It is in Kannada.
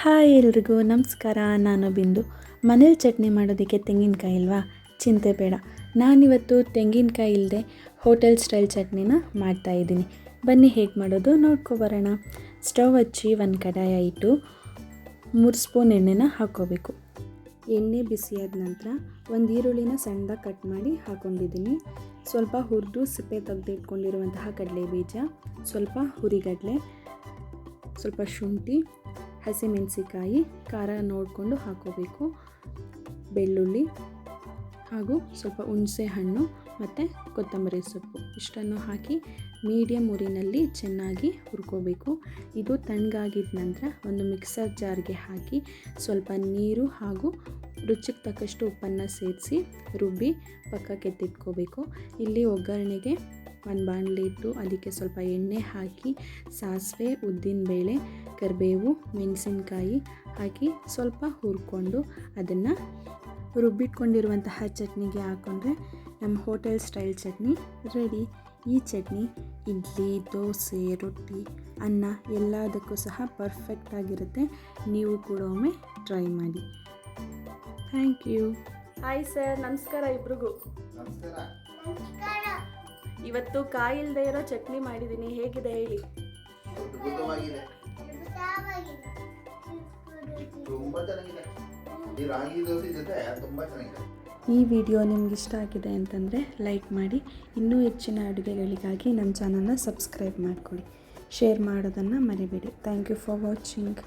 ಹಾಯ್ ಎಲ್ರಿಗೂ ನಮಸ್ಕಾರ, ನಾನು ಬಿಂದು. ಮನೇಲಿ ಚಟ್ನಿ ಮಾಡೋದಕ್ಕೆ ತೆಂಗಿನಕಾಯಿ ಇಲ್ವಾ ಚಿಂತೆ ಬೇಡ. ನಾನಿವತ್ತು ತೆಂಗಿನಕಾಯಿ ಇಲ್ಲದೆ ಹೋಟೆಲ್ ಸ್ಟೈಲ್ ಚಟ್ನಿನ ಮಾಡ್ತಾಯಿದ್ದೀನಿ ಬನ್ನಿ, ಹೇಗೆ ಮಾಡೋದು ನೋಡ್ಕೊಬರೋಣ ಸ್ಟವ್ ಹಚ್ಚಿ ಒಂದು ಕಡಾಯ ಇಟ್ಟು ಮೂರು ಸ್ಪೂನ್ ಎಣ್ಣೆನ ಹಾಕ್ಕೋಬೇಕು. ಎಣ್ಣೆ ಬಿಸಿಯಾದ ನಂತರ ಒಂದು ಈರುಳ್ಳಿನ ಸಣ್ಣದಾಗಿ ಕಟ್ ಮಾಡಿ ಹಾಕೊಂಡಿದ್ದೀನಿ. ಸ್ವಲ್ಪ ಹುರಿದು ಸಿಪ್ಪೆ ತೆಗೆದಿಟ್ಕೊಂಡಿರುವಂತಹ ಕಡಲೆ ಬೀಜ ಸ್ವಲ್ಪ ಹುರಿಗಡಲೆ, ಸ್ವಲ್ಪ ಶುಂಠಿ ಹಸಿಮೆಣಸಿಕಾಯಿ ಖಾರ ನೋಡಿಕೊಂಡು ಹಾಕೋಬೇಕು. ಬೆಳ್ಳುಳ್ಳಿ ಹಾಗೂ ಸ್ವಲ್ಪ ಹುಣಸೆ ಹಣ್ಣು ಮತ್ತು ಕೊತ್ತಂಬರಿ ಸೊಪ್ಪು. ಇಷ್ಟನ್ನು ಹಾಕಿ ಮೀಡಿಯಮ್ ಉರಿನಲ್ಲಿ ಚೆನ್ನಾಗಿ ಹುರ್ಕೋಬೇಕು. ಇದು ತಣ್ಣಗಾಗಿದ ನಂತರ ಒಂದು ಮಿಕ್ಸರ್ ಜಾರ್ಗೆ ಹಾಕಿ ಸ್ವಲ್ಪ ನೀರು ಹಾಗೂ ರುಚಿಗೆ ತಕ್ಕಷ್ಟು ಉಪ್ಪನ್ನು ಸೇರಿಸಿ ರುಬ್ಬಿ ಪಕ್ಕಕ್ಕೆ ಎತ್ತಿಟ್ಕೋಬೇಕು ಇಲ್ಲಿ ಒಗ್ಗರಣೆಗೆ ಒಂದು ಬಾಣಲಿ ಇಟ್ಟು ಅದಕ್ಕೆ ಸ್ವಲ್ಪ ಎಣ್ಣೆ ಹಾಕಿ, ಸಾಸಿವೆ ಉದ್ದಿನಬೇಳೆ ಕರಿಬೇವು, ಮೆಣಸಿನ್ಕಾಯಿ ಹಾಕಿ ಸ್ವಲ್ಪ ಹುರ್ಕೊಂಡು ಅದನ್ನು ರುಬ್ಬಿಟ್ಕೊಂಡಿರುವಂತಹ ಚಟ್ನಿಗೆ ಹಾಕ್ಕೊಂಡ್ರೆ ನಮ್ಮ ಹೋಟೆಲ್ ಸ್ಟೈಲ್ ಚಟ್ನಿ ರೆಡಿ. ಈ ಚಟ್ನಿ ಇಡ್ಲಿ ದೋಸೆ ರೊಟ್ಟಿ ಅನ್ನ ಎಲ್ಲದಕ್ಕೂ ಸಹ ಪರ್ಫೆಕ್ಟಾಗಿರುತ್ತೆ ನೀವು ಕೂಡ ಒಮ್ಮೆ ಟ್ರೈ ಮಾಡಿ. ಥ್ಯಾಂಕ್ ಯು ಹಾಯ್ ಸರ್ ನಮಸ್ಕಾರ ಇಬ್ರಿಗೂ. ನಮಸ್ಕಾರ. ಇವತ್ತು ಕಾಯಿಲ್ದೇ ಇರೋ ಚಟ್ನಿ ಮಾಡಿದ್ದೀನಿ ಹೇಗಿದೆ ಹೇಳಿ. ತುಂಬಾ ಚೆನ್ನಾಗಿದೆ. ಈ ರಾಗಿ ದೋಸೆ ಜೊತೆ ತುಂಬಾ ಚೆನ್ನಾಗಿದೆ. ಈ ವಿಡಿಯೋ ನಿಮ್ಗೆ ಇಷ್ಟ ಆಗಿದೆ ಅಂತಂದರೆ ಲೈಕ್ ಮಾಡಿ. ಇನ್ನೂ ಹೆಚ್ಚಿನ ಅಡುಗೆಗಳಿಗಾಗಿ ನಮ್ಮ ಚಾನಲ್ನ ಸಬ್ಸ್ಕ್ರೈಬ್ ಮಾಡಿಕೊಡಿ ಶೇರ್ ಮಾಡೋದನ್ನು ಮರಿಬೇಡಿ. Thank you for watching